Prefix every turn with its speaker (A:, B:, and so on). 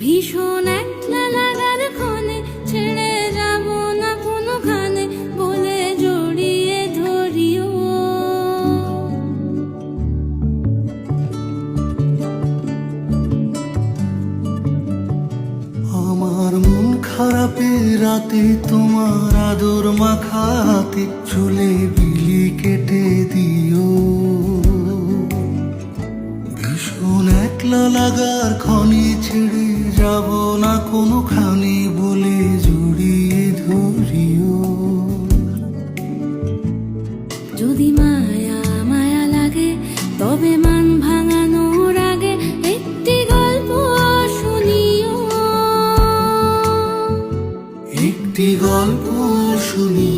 A: ভীষণ একলা লাগার ক্ষণে ছেড়ে যাব না কোনো খানে বলে জড়িয়ে ধরিও।
B: আমার মন খারাপের রাতে তোমার আদর মাখাতে চুলে বিলি কেটে দিও। ভীষণ একলা লাগার ক্ষণে ছেড়ে যাব না কোনো খানি বলে জড়িয়ে ধরিও।
A: যদি মায়া মায়া লাগে তবে মান ভাঙানোর আগে একটি গল্প শুনিও।
B: একটি গল্প শুনি